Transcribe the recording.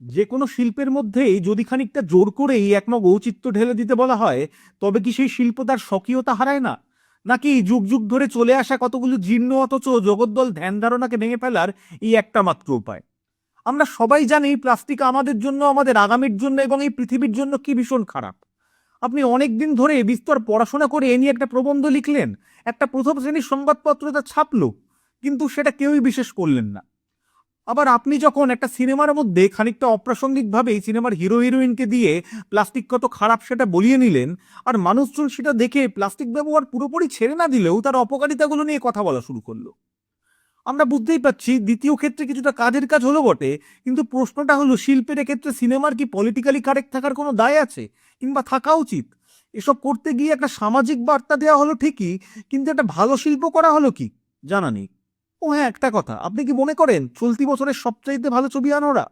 যে কোনো শিল্পের মধ্যেই যদি খানিকটা জোর করেই এক মগ ঔচিত্য ঢেলে দিতে বলা হয়, তবে কি সেই শিল্প তার স্বকীয়তা হারায় না? নাকি যুগ যুগ ধরে চলে আসা কতগুলো জীর্ণ অথচ জগদ্দল ধ্যান ধারণাকে ভেঙে ফেলার এই একটা মাত্র উপায়? আমরা সবাই জানি প্লাস্টিক আমাদের জন্য, আমাদের আগামীর জন্য এবং এই পৃথিবীর জন্য কি ভীষণ খারাপ। আপনি অনেক দিন ধরে বিস্তর পড়াশোনা করে এ নিয়ে একটা প্রবন্ধ লিখলেন, একটা প্রথম শ্রেণির সংবাদপত্র তা ছাপলো, কিন্তু সেটা কেউই বিশেষ করলেন না। আবার আপনি যখন একটা সিনেমার মধ্যে খানিকটা অপ্রাসঙ্গিকভাবে এই সিনেমার হিরো হিরোইনকে দিয়ে প্লাস্টিক কত খারাপ সেটা বলিয়ে নিলেন, আর মানুষজন সেটা দেখে প্লাস্টিক ব্যবহার পুরোপুরি ছেড়ে না দিলেও তার অপকারিতাগুলো নিয়ে কথা বলা শুরু করল। আমরা বুঝতেই পারছি দ্বিতীয় ক্ষেত্রে কিছুটা কাজের কাজ হলো বটে, কিন্তু প্রশ্নটা হলো শিল্পের ক্ষেত্রে সিনেমার কি পলিটিক্যালি কারেক্ট থাকার কোনো দায় আছে, কিংবা থাকা উচিত? এসব করতে গিয়ে একটা সামাজিক বার্তা দেওয়া হলো ঠিকই, কিন্তু একটা ভালো শিল্প করা হলো কি? জানা নেই। ও হ্যাঁ একটা কথা। আপনি কি মনে করেন চলতি বছরের সবচাইতে ভালো ছবি আনোরা?